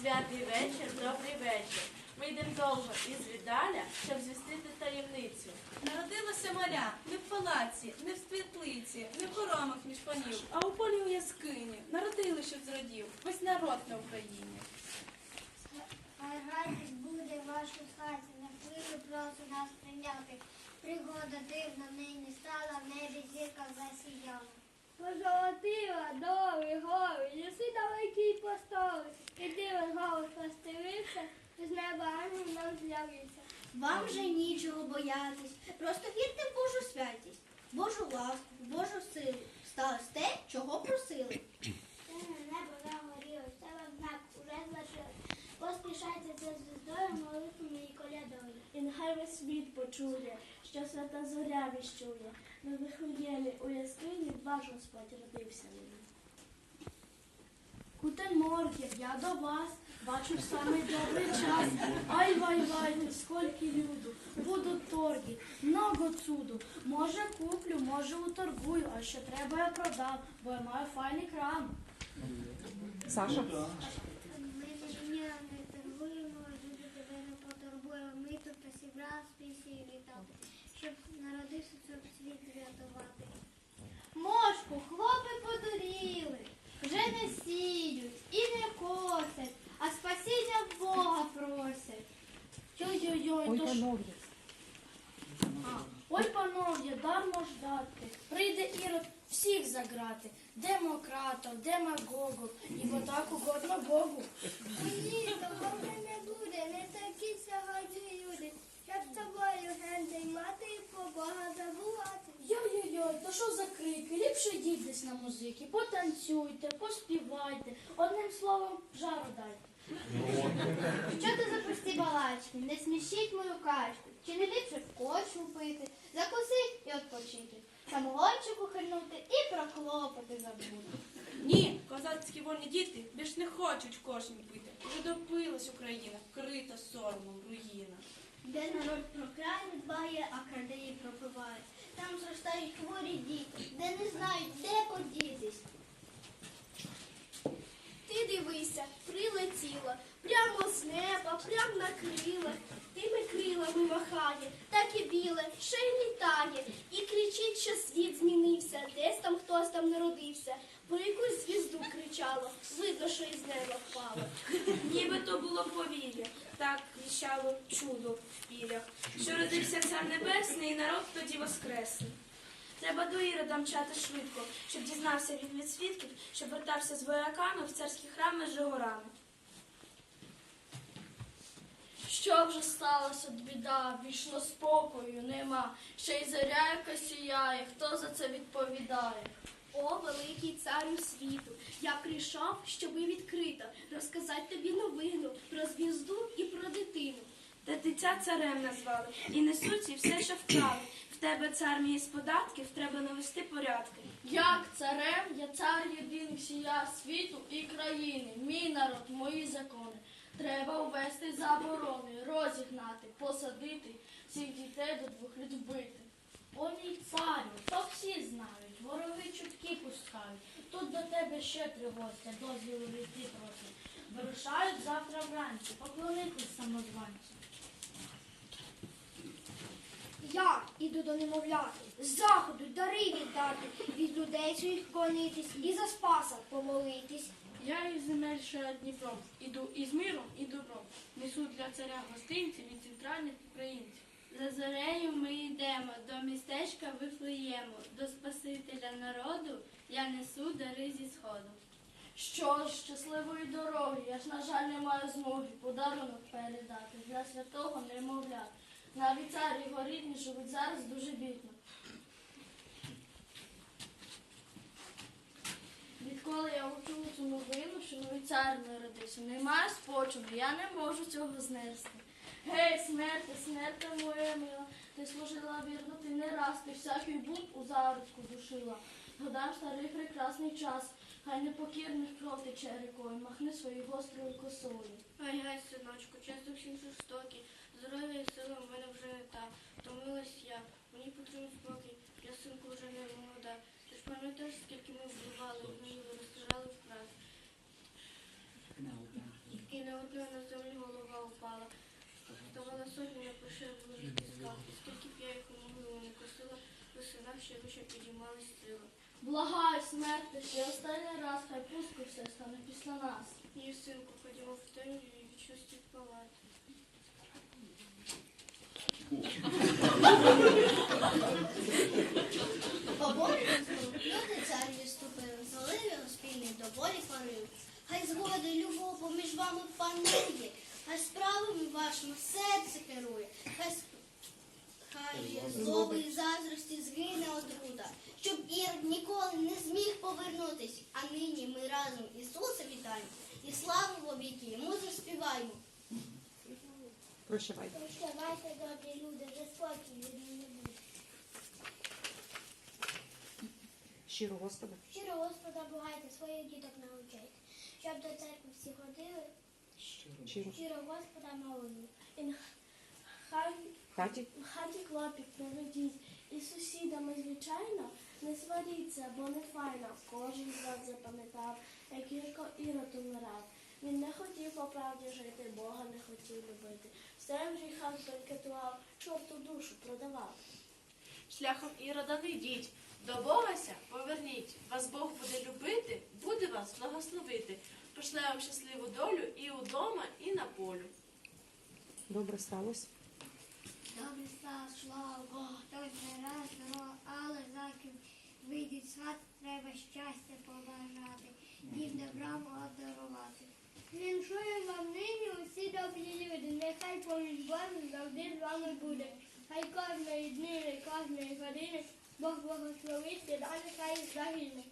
Святий вечір, добрий вечір. Ми йдемо довго із віддаля, щоб звістити таємницю. Народилося маля не в палаці, не в світлиці, не в хоромах між панів, а у полі у яскині. Народили, щоб зрадів, весь народ на Україні. Хай радість буде в вашу хаті, на хвилю прошу нас прийняти. Пригода дивна нині стала, в небі зірка засіяла. Позолотила доли, гори, ліси далекі й постоли. І дивен голос настелився, з неба ангел нам з'явився. Вам же нічого боятись. Просто вірте в Божу святість, Божу ласку, Божу силу. Сталося те, чого просили. Сине небо загоріло, це вам знак уже злачили. Поспішайте за звіздою, молитвами і колядою. І нехай весь світ почує, що свята зоря віщує. На Вихуєлі у яскині ваш Господь родився нині. Гутен Морген, я до вас, бачу самий добрий час. Ай вай вай, скільки люду, будуть торги, много цуду. Може куплю, може уторгую, а що треба я продам, бо я маю файний крам. Саша? Ми не не торгуємо, люди тебе не потурбуємо. Ми тут зібрали спісі вітати, щоб народився цей світ рятувати. Не сіють і не косять, а спасіння в Бога просять. Йой-йой-йой, Ой, то ж панове. Ой, панове, дармо ждати. Прийде Ірод всіх заграти. Демократів, демагогів і в атаку годно Богу. Ні, того не буде, не такі сьогодні люди, щоб з тобою генди мати і по Бога забувати. Йой-йой-йой, то що за крики? Ліпше йдіть десь на музики, потанцюйте, поспівайте. Одним словом, жару дайте. Що ти за прості балачки? Не смішіть мою качку. Чи не ліпше в кочу пити, закусить і відпочити, самогончику хильнути і про клопоти забути. Ні, козацькі вольні діти більш не хочуть кожен пити. Вже допилась Україна, вкрита соромом руїна. Де народ про край не дбає, а крадеї пропиває. Там зростають хворі діти, де не знають, де подітись. Ти дивися, прилетіла, прямо з неба, прямо на крилах. Тими крилами махає, так і біле, ще й літає. І кричить, що світ змінився, десь там хтось там народився. Про якусь звізду кричало, видно, що із неба впало. Ніби то було повір'я, так віщало чудо в пірях, що родився цар небесний, і народ тоді воскресний. Треба до Ірода мчати швидко, щоб дізнався він від свідків, що вертався з вояками в царські храми з жогорами. Що вже сталося біда, вічно спокою нема. Ще й зоря яка сіяє, хто за це відповідає? О, великий царю світу, я прийшов, щоби відкрито розказати тобі новину про звізду і про дитину. Та дитя царем назвали, і несуть їй все, що вкрали. В тебе цар мій з податків, треба навести порядки. Як царем, я цар єдиний сія світу і країни, мій народ, мої закони. Треба увести заборони, розігнати, посадити, всіх дітей до двох літ вбити. О мій царю, то всі знають, вороги чутки. Тут до тебе ще три гостя, дозвілу війти просять. Вирушають завтра вранці, поклонитись самозванцю. Я іду до немовляти, з заходу дари віддати, від людей своїх клонитись і за спаса помолитись. Я із земель ще Дніпром, іду із миром і добром. Несу для царя гостинці від центральних українців. За зорею ми йдемо до містечка Вифлеєму, до Спасителя народу я несу дари зі сходу. Що ж, щасливої дороги, я ж, на жаль, не маю змоги подарунок передати для святого немовля. Навіть цар його живуть зараз дуже бідно. Відколи я почула цю новину, що новий цар народився, немає спочину, я не можу цього знести. Гей, смерти, смерти моя мила, ти служила вірно, ти не раз, ти всякий бунт у зародку душила. Гадам старий прекрасний час, хай непокірних кров тече рікою, махни своєю гострою косою. Ай, гай, синочку, часто всі жорстокі, здоров'я і сила в мене вже не та. Втомилась я, мені потрібен спокій, я синку вже не молода. Ти ж пам'ятаєш, скільки ми вбивали, гнили, розстріляли вкрай. Тільки не сотні напише в ложі сказки. Скільки б я їх у не косила, весена ще вище підіймались сили. Благай, смерти, ще останній раз, хай пустку все стане після нас. Ні, синку, ходімо в темряві і відчусті палати. Поборюсь, люди царі ступили, злили у спільний до волі порив. Хай згоди любов поміж вами панує, хай справами вашими серце керує, хай, сп- злоби і заздрості згине отруда, щоб Ір ніколи не зміг повернутись. А нині ми разом Ісуса вітаємо і славу в обіки йому заспіваємо. Прощавай. Прощавайте, добрі люди, вже спокій від не буде. Щиро Господа. Щиро Господа бугайте, своїх діток научайте, щоб до церкви всі ходили, Щиро. щиро Господа молили. Хаті. в хаті клопіт не і з сусідами, звичайно, не сваріться, бо не файно. Кожен з вас запам'ятав, як гірко Ірод умирав. Він не хотів по правді жити, Бога не хотів любити. Все в гріхах бенкетував, чорту душу продавав. Шляхом Ірода не йдіть, до Богася поверніть. Вас Бог буде любити, буде вас благословити. Пошле вам щасливу долю і удома, і на полю. Добре сталося. Добрий слава, Богу, той не раз дорога, але заким вийдуть сват, треба щастя побажати, дім добра дарувати. Віншую вам нині усі добрі люди, нехай поміж вами завжди з вами буде. Хай кожної дні, кожної години Бог благословить і далі хай загине.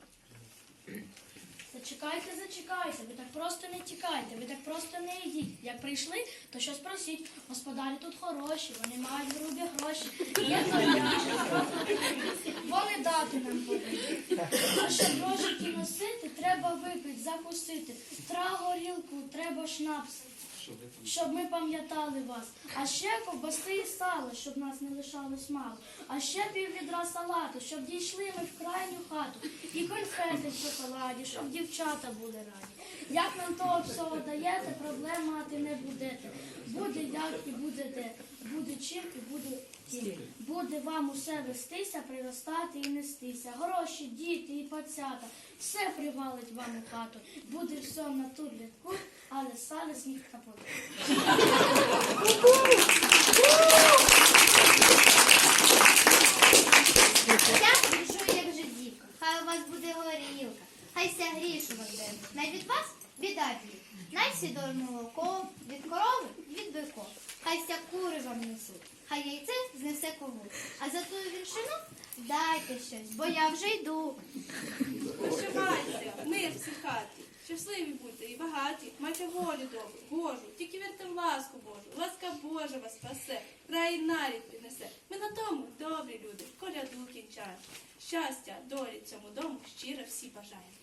Зачекайте, зачекайте, ви так просто не тікайте, ви так просто не йдіть. Як прийшли, то щось просіть. Господарі тут хороші, вони мають грубі гроші. Є то вони дати нам повинні. А щоб грошики носити, треба випити, закусити. Тра горілку, треба шнапс. Щоб ми пам'ятали вас. А ще ковбаси і сало, щоб нас не лишалось мало. А ще піввідра салату, щоб дійшли ми в крайню хату. І конфети в шоколаді, щоб дівчата були раді. Як нам того всього даєте, проблем мати не будете. Буде як і буде де. Буде чим і буде тим. Буде вам усе вестися, приростати і нестися. Гроші, діти і пацята. Все привалить вам у хату. Буде все на турлітку, але сали сніг капот. Я грішу, як жидівка. Хай у вас буде горілка, хай ся грішу вас де. Най від вас біда б'є. Най сідор молоко, від корови від бико. Хай ся кури вам несуть, хай яйце знесе кову. А за ту віршину дайте щось, бо я вже йду. Прощавайте, мир в цій хаті. Щасливі будьте і багаті, майте волю добру, Божу, тільки вірте в ласку Божу. Ласка Божа вас спасе, рай нарід піднесе. Ми на тому, добрі люди, коляду кінчаємо. Щастя, долі цьому дому щиро всі бажаємо.